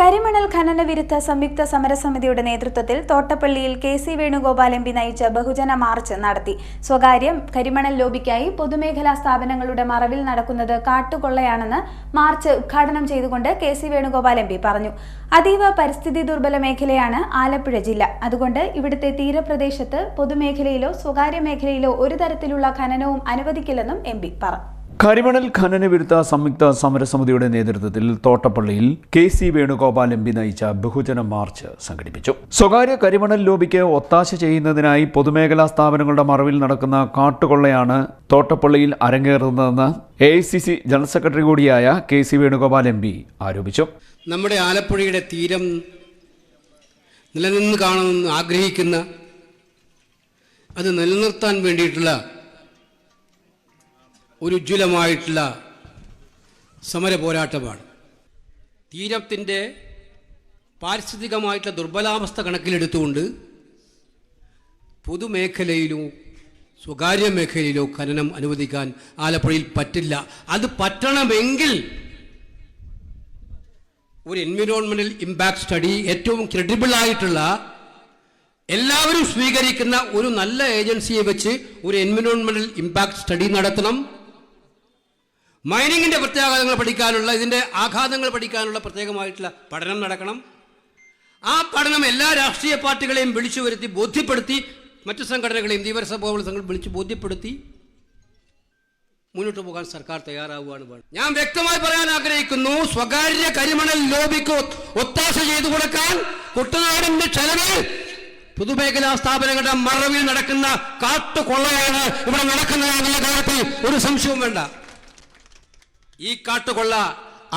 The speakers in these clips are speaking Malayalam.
കരിമണൽ ഖനന വിരുദ്ധ സംയുക്ത സമരസമിതിയുടെ നേതൃത്വത്തിൽ തോട്ടപ്പള്ളിയിൽ K C Venugopal M P നയിച്ച ബഹുജന മാർച്ച് നടത്തി. സ്വകാര്യം കരിമണൽ ലോബിക്കായി പൊതുമേഖലാ സ്ഥാപനങ്ങളുടെ മറവിൽ നടക്കുന്നത് കാട്ടുകൊള്ളയാണെന്ന് മാർച്ച് ഉദ്ഘാടനം ചെയ്തുകൊണ്ട് K C Venugopal M P പറഞ്ഞു. അതീവ പരിസ്ഥിതി ദുർബല മേഖലയാണ് ആലപ്പുഴ ജില്ല. അതുകൊണ്ട് ഇവിടുത്തെ തീരപ്രദേശത്ത് പൊതുമേഖലയിലോ സ്വകാര്യ മേഖലയിലോ ഒരു തരത്തിലുള്ള ഖനനവും അനുവദിക്കില്ലെന്നും എം പി പറഞ്ഞു കരിമണൽ ഖനന വിരുദ്ധ സംയുക്ത സമരസമിതിയുടെ നേതൃത്വത്തിൽ തോട്ടപ്പള്ളിയിൽ K C Venugopal M P നയിച്ച ബഹുജന മാർച്ച് സംഘടിപ്പിച്ചു. സ്വകാര്യ കരിമണൽ ലോബിക്ക് ഒത്താശ ചെയ്യുന്നതിനായി പൊതുമേഖലാ സ്ഥാപനങ്ങളുടെ മറവിൽ നടക്കുന്ന കാട്ടുകൊള്ളയാണ് തോട്ടപ്പള്ളിയിൽ അരങ്ങേറുന്നതെന്ന് A I C C general secretary കൂടിയായ K C Venugopal M P ആരോപിച്ചു. നമ്മുടെ ആലപ്പുഴയുടെ തീരം നിലനിന്ന് കാണണമെന്ന് ആഗ്രഹിക്കുന്ന അത് നിലനിർത്താൻ വേണ്ടിയിട്ടുള്ള ഒരു ഉജ്ജ്വലമായിട്ടുള്ള സമര പോരാട്ടമാണ് തീരത്തിന്റെ പാരിസ്ഥിതികമായിട്ടുള്ള ദുർബലാവസ്ഥ കണക്കിലെടുത്തുകൊണ്ട് പൊതുമേഖലയിലോ സ്വകാര്യ മേഖലയിലോ ഖനനം അനുവദിക്കാൻ ആലപ്പുഴയിൽ പറ്റില്ല. അത് പറ്റണമെങ്കിൽ ഒരു എൻവിറോൺമെന്റൽ ഇമ്പാക്ട് സ്റ്റഡി ഏറ്റവും ക്രെഡിബിൾ ആയിട്ടുള്ള എല്ലാവരും സ്വീകരിക്കുന്ന ഒരു നല്ല ഏജൻസിയെ വെച്ച് ഒരു എൻവിറോൺമെന്റൽ ഇമ്പാക്ട് സ്റ്റഡി നടത്തണം. മൈനിങ്ങിന്റെ പ്രത്യാഘാതങ്ങൾ പഠിക്കാനുള്ള ഇതിന്റെ ആഘാതങ്ങൾ പഠിക്കാനുള്ള പ്രത്യേകമായിട്ടുള്ള പഠനം നടക്കണം. ആ പഠനം എല്ലാ രാഷ്ട്രീയ പാർട്ടികളെയും വിളിച്ചു വരുത്തി ബോധ്യപ്പെടുത്തി മറ്റു സംഘടനകളെയും പോലുള്ള സംഘടന വിളിച്ച് ബോധ്യപ്പെടുത്തി മുന്നോട്ട് പോകാൻ സർക്കാർ തയ്യാറാവുകയാണ് വേണം. ഞാൻ വ്യക്തമായി പറയാൻ ആഗ്രഹിക്കുന്നു സ്വകാര്യ കരിമണൽ ലോബിക്ക് ഒത്താശ ചെയ്തു കൊടുക്കാൻ കുട്ടനാടിന്റെ ചെലവിൽ പൊതുമേഖലാ സ്ഥാപനങ്ങളുടെ മറവിൽ നടക്കുന്ന കാട്ടുകൊള്ളയാണ് ഇവിടെ നടക്കുന്നത് എന്നുള്ള കാര്യത്തിൽ ഒരു സംശയവും വേണ്ട. ഈ കാട്ടുകൊള്ള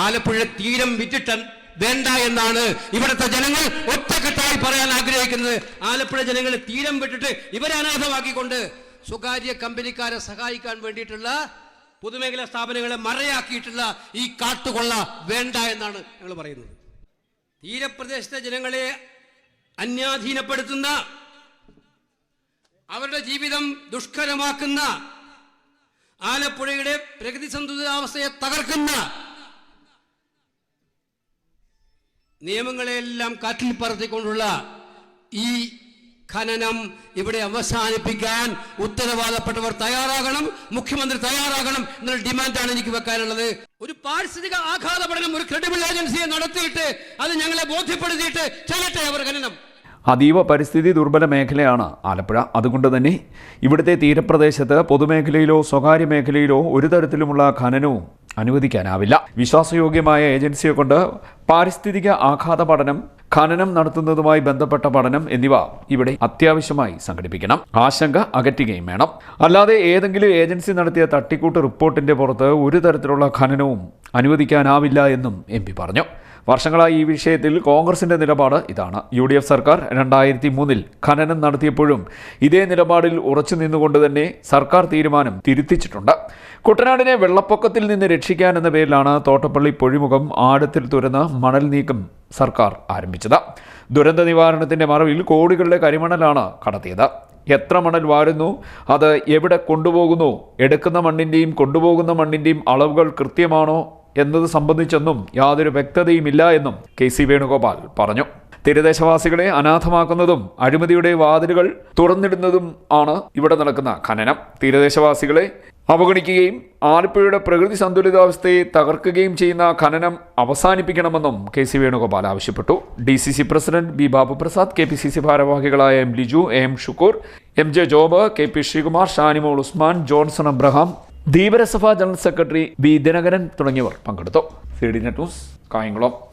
ആലപ്പുഴ തീരം വിറ്റിട്ട് വേണ്ട എന്നാണ് ഇവിടുത്തെ ജനങ്ങൾ ഒറ്റക്കെട്ടായി പറയാൻ ആഗ്രഹിക്കുന്നത്. ആലപ്പുഴ ജനങ്ങൾ തീരം വിട്ടിട്ട് ഇവരെ അനാഥമാക്കിക്കൊണ്ട് സ്വകാര്യ കമ്പനിക്കാരെ സഹായിക്കാൻ വേണ്ടിയിട്ടുള്ള പൊതുമേഖലാ സ്ഥാപനങ്ങളെ മറയാക്കിയിട്ടുള്ള ഈ കാട്ടുകൊള്ള വേണ്ട എന്നാണ് ഞങ്ങൾ പറയുന്നത്. തീരപ്രദേശത്തെ ജനങ്ങളെ അന്യാധീനപ്പെടുത്തുന്ന അവരുടെ ജീവിതം ദുഷ്കരമാക്കുന്ന ആലപ്പുഴയുടെ പ്രകൃതി സന്തുലിതാവസ്ഥയെ തകർക്കുന്ന നിയമങ്ങളെല്ലാം കാറ്റിൽ പറത്തിക്കൊണ്ടുള്ള ഈ ഖനനം ഇവിടെ അവസാനിപ്പിക്കാൻ ഉത്തരവാദപ്പെട്ടവർ തയ്യാറാകണം മുഖ്യമന്ത്രി തയ്യാറാകണം എന്നുള്ള ഡിമാൻഡാണ് എനിക്ക് വെക്കാനുള്ളത്. ഒരു പാരിസ്ഥിതിക ആഘാത പഠനം ഒരു ക്രെഡിബിൾ ഏജൻസിയെ നടത്തിയിട്ട് അത് ഞങ്ങളെ ബോധ്യപ്പെടുത്തിയിട്ട് ചെയ്യട്ടെ അവർ ഖനനം. അതീവ പരിസ്ഥിതി ദുർബല മേഖലയാണ് ആലപ്പുഴ. അതുകൊണ്ട് തന്നെ ഇവിടുത്തെ തീരപ്രദേശത്ത് പൊതുമേഖലയിലോ സ്വകാര്യ മേഖലയിലോ ഒരു തരത്തിലുമുള്ള ഖനനവും അനുവദിക്കാനാവില്ല. വിശ്വാസയോഗ്യമായ ഏജൻസിയെ കൊണ്ട് പാരിസ്ഥിതിക ആഘാത പഠനം ഖനനം നടത്തുന്നതുമായി ബന്ധപ്പെട്ട പഠനം എന്നിവ ഇവിടെ അത്യാവശ്യമായി സംഘടിപ്പിക്കണം. ആശങ്ക അകറ്റുകയും വേണം. അല്ലാതെ ഏതെങ്കിലും ഏജൻസി നടത്തിയ തട്ടിക്കൂട്ട് റിപ്പോർട്ടിന്റെ പുറത്ത് ഒരു തരത്തിലുള്ള ഖനനവും അനുവദിക്കാനാവില്ല എന്നും എം പറഞ്ഞു. വർഷങ്ങളായി ഈ വിഷയത്തിൽ കോൺഗ്രസിന്റെ നിലപാട് ഇതാണ്. യു ഡി എഫ് സർക്കാർ രണ്ടായിരത്തി മൂന്നിൽ ഖനനം നടത്തിയപ്പോഴും ഇതേ നിലപാടിൽ ഉറച്ചു നിന്നുകൊണ്ട് തന്നെ സർക്കാർ തീരുമാനം തിരുത്തിച്ചിട്ടുണ്ട്. കുട്ടനാടിനെ വെള്ളപ്പൊക്കത്തിൽ നിന്ന് രക്ഷിക്കാൻ എന്ന പേരിലാണ് തോട്ടപ്പള്ളി പൊഴിമുഖം ആഴത്തിൽ തുരന്ന് മണൽ നീക്കം സർക്കാർ ആരംഭിച്ചത്. ദുരന്ത നിവാരണത്തിന്റെ മറവിൽ കോടികളുടെ കരിമണലാണ് കടത്തിയത്. എത്ര മണൽ വാരുന്നു? അത് എവിടെ കൊണ്ടുപോകുന്നു? എടുക്കുന്ന മണ്ണിന്റെയും കൊണ്ടുപോകുന്ന മണ്ണിന്റെയും അളവുകൾ കൃത്യമാണോ? എന്നത് സംബന്ധിച്ചൊന്നും യാതൊരു വ്യക്തതയുമില്ല എന്നും കെ സി വേണുഗോപാൽ പറഞ്ഞു. തീരദേശവാസികളെ അനാഥമാക്കുന്നതും അഴിമതിയുടെ വാതിലുകൾ തുറന്നിടുന്നതും ആണ് ഇവിടെ നടക്കുന്ന ഖനനം. തീരദേശവാസികളെ അവഗണിക്കുകയും ആലപ്പുഴയുടെ പ്രകൃതി സന്തുലിതാവസ്ഥയെ തകർക്കുകയും ചെയ്യുന്ന ഖനനം അവസാനിപ്പിക്കണമെന്നും കെ സി വേണുഗോപാൽ ആവശ്യപ്പെട്ടു. D C C president B Babuprasad K P C C ഭാരവാഹികളായ M Liju A Shukoor M J Job K P Sreekumar Shanimol Usman Johnson Abraham Dheevarasabha general secretary B Dinakaran തുടങ്ങിയവർ പങ്കെടുത്തു. C D net news Kayamkulam.